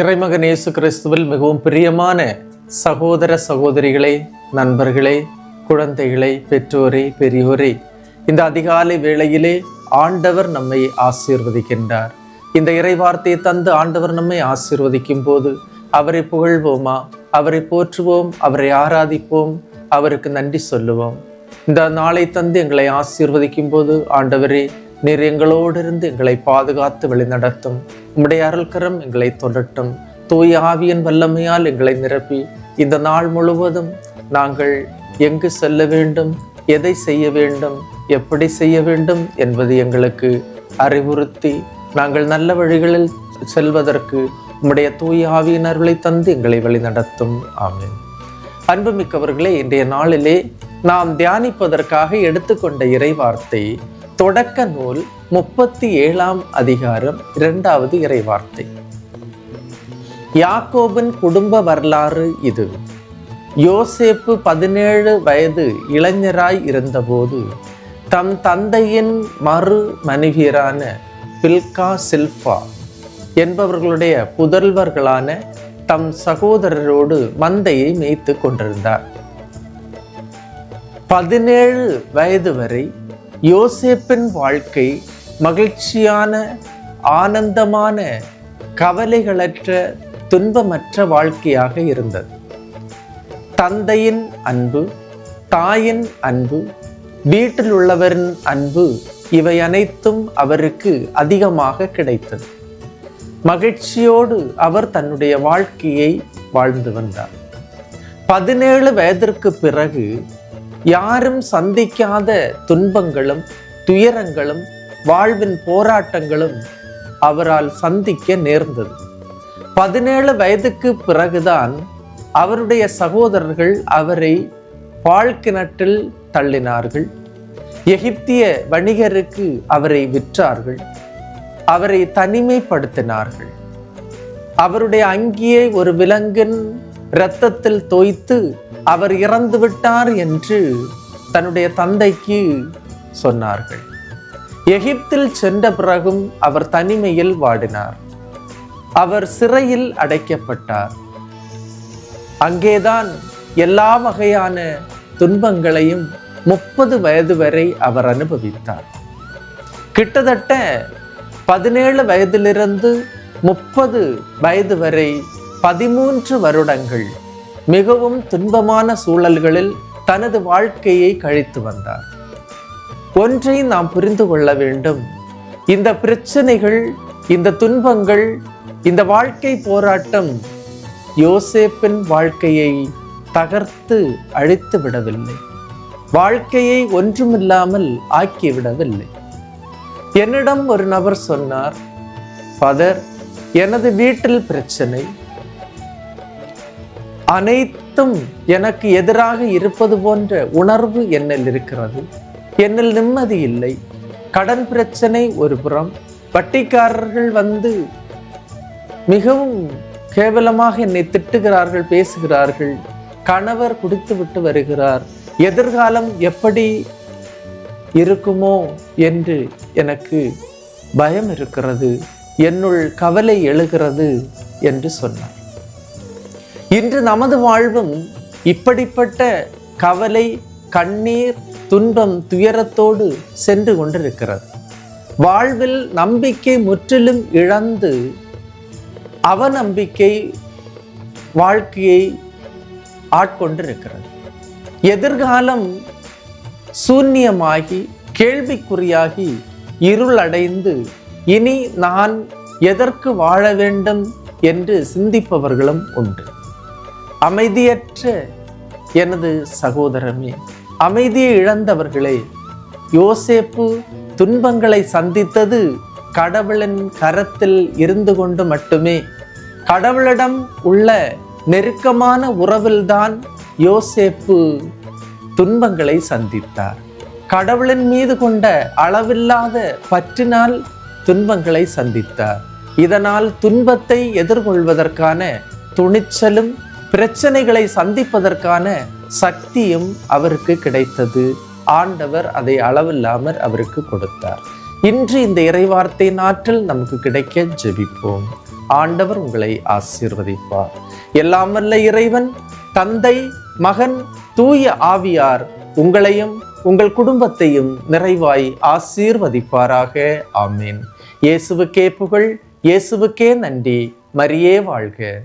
இறைமகன் இயேசு கிறிஸ்துவில் மிகவும் பிரியமான சகோதர சகோதரிகளே நண்பர்களே குழந்தைகளை பெற்றோரே பெரியோரே இந்த அதிகாலை வேளையிலே ஆண்டவர் நம்மை ஆசீர்வதிக்கின்றார். இந்த இறைவார்த்தையை தந்து ஆண்டவர் நம்மை ஆசீர்வதிக்கும் போது அவரை புகழ்வோமா? அவரை போற்றுவோம் அவரை ஆராதிப்போம் அவருக்கு நன்றி சொல்லுவோம். இந்த நாளை தந்து எங்களை ஆசீர்வதிக்கும் போது ஆண்டவரே நீர் எங்களோடு இருந்து எங்களை பாதுகாத்து வழிநடத்தும். உம்முடைய அருள்கரம் எங்களை தொடட்டும். தூய ஆவியின் வல்லமையால் எங்களை நிரப்பி. இந்த நாள் முழுவதும் நாங்கள் எங்கு செல்ல வேண்டும் எதை செய்ய வேண்டும் எப்படி செய்ய வேண்டும் என்பது எங்களுக்கு அறிவுறுத்தி நாங்கள் நல்ல வழிகளில் செல்வதற்கு உம்முடைய தூய ஆவியின் அருளை தந்து எங்களை வழிநடத்தும். ஆமீன். அன்புமிக்கவர்களே இன்றைய நாளிலே நாம் தியானிப்பதற்காக எடுத்துக்கொண்ட இறைவார்த்தை தொடக்க நூல் முப்பத்தி ஏழாம் அதிகாரம் இரண்டாவது இறைவார்த்தை. யாக்கோபின் குடும்ப வரலாறு இது. யோசேப்பு பதினேழு வயது இளைஞராய் இருந்தபோது தம் தந்தையின் மறு மனைவியரான பில்கா சில்ஃபா என்பவர்களுடைய புதல்வர்களான தம் சகோதரரோடு மந்தையை மேய்த்து கொண்டிருந்தார். பதினேழு வயது வரை யோசேப்பின் வாழ்க்கை மகிழ்ச்சியான ஆனந்தமான கவலைகளற்ற துன்பமற்ற வாழ்க்கையாக இருந்தது. தந்தையின் அன்பு தாயின் அன்பு வீட்டில் உள்ளவரின் அன்பு இவை அனைத்தும் அவருக்கு அதிகமாக கிடைத்தது. மகிழ்ச்சியோடு அவர் தன்னுடைய வாழ்க்கையை வாழ்ந்து வந்தார். பதினேழு வயதிற்கு பிறகு யாரும் சந்திக்காத துன்பங்களும் துயரங்களும் வாழ்வின் போராட்டங்களும் அவரால் சந்திக்க நேர்ந்தது. பதினேழு வயதுக்கு பிறகுதான் அவருடைய சகோதரர்கள் அவரை வாழ்க்கிணற்றில் தள்ளினார்கள். எகிப்திய வணிகருக்கு அவரை விற்றார்கள். அவரை தனிமைப்படுத்தினார்கள். அவருடைய அங்கியை ஒரு விலங்கின் இரத்தத்தில் தோய்த்து அவர் இறந்து விட்டார் என்று தன்னுடைய தந்தைக்கு சொன்னார்கள். எகிப்தில் சென்ற பிறகும் அவர் தனிமையில் வாடினார். அவர் சிறையில் அடைக்கப்பட்டார். அங்கேதான் எல்லா வகையான துன்பங்களையும் முப்பது வயது வரை அவர் அனுபவித்தார். கிட்டத்தட்ட பதினேழு வயதிலிருந்து முப்பது வயது வரை பதிமூன்று வருடங்கள் மிகவும் துன்பமான சூழல்களில் தனது வாழ்க்கையை கழித்து வந்தார். ஒன்றை நாம் புரிந்து கொள்ள வேண்டும். இந்த பிரச்சனைகள் இந்த துன்பங்கள் இந்த வாழ்க்கை போராட்டம் யோசேப்பின் வாழ்க்கையை தகர்த்து அழித்து விடவில்லை. வாழ்க்கையை ஒன்றுமில்லாமல் ஆக்கிவிடவில்லை என்னிடம் ஒரு நபர் சொன்னார் ஃபாதர் எனது வீட்டில் பிரச்சனை. அனைத்தும் எனக்கு எதிராக இருப்பது போன்ற உணர்வு என்னில் இருக்கிறது. என்னில் நிம்மதி இல்லை. கடன் பிரச்சனை ஒரு புறம். வட்டிக்காரர்கள் வந்து மிகவும் கேவலமாக என்னை திட்டுகிறார்கள் பேசுகிறார்கள். கணவர் குடித்து விட்டு வருகிறார். எதிர்காலம் எப்படி இருக்குமோ என்று எனக்கு பயம் இருக்கிறது. என்னுள் கவலை எழுகிறது என்று சொன்னார். இன்று நமது வாழ்வும் இப்படிப்பட்ட கவலை கண்ணீர் துன்பம் துயரத்தோடு சென்று கொண்டிருக்கிறது. வாழ்வில் நம்பிக்கை முற்றிலும் இழந்து அவநம்பிக்கை வாழ்க்கையை ஆட்கொண்டிருக்கிறது. எதிர்காலம் சூன்யமாகி கேள்விக்குறியாகி இருளடைந்து இனி நான் எதற்கு வாழ வேண்டும் என்று சிந்திப்பவர்களும் உண்டு. அமைதியற்ற எனது சகோதரமே அமைதியை இழந்தவர்களே யோசேப்பு துன்பங்களை சந்தித்தது கடவுளின் கரத்தில் இருந்து கொண்டு மட்டுமே. கடவுளிடம் உள்ள நெருக்கமான உறவில்தான் யோசேப்பு துன்பங்களை சந்தித்தார். கடவுளின் மீது கொண்ட அளவில்லாத பற்றினால் துன்பங்களை சந்தித்தார். இதனால் துன்பத்தை எதிர்கொள்வதற்கான துணிச்சலும் பிரச்சனைகளை சந்திப்பதற்கான சக்தியும் அவருக்கு கிடைத்தது. ஆண்டவர் அதை அளவில்லாமற் அவருக்கு கொடுத்தார். இன்று இந்த இறைவார்த்தை நாற்றில் நமக்கு கிடைக்க ஜெபிப்போம். ஆண்டவர் உங்களை ஆசீர்வதிப்பார். எல்லாம் வல்ல இறைவன் தந்தை மகன் தூய ஆவியார் உங்களையும் உங்கள் குடும்பத்தையும் நிறைவாய் ஆசீர்வதிப்பாராக. ஆமீன். இயேசுவுக்கே புகழ் இயேசுவுக்கே நன்றி. மரியே வாழ்க.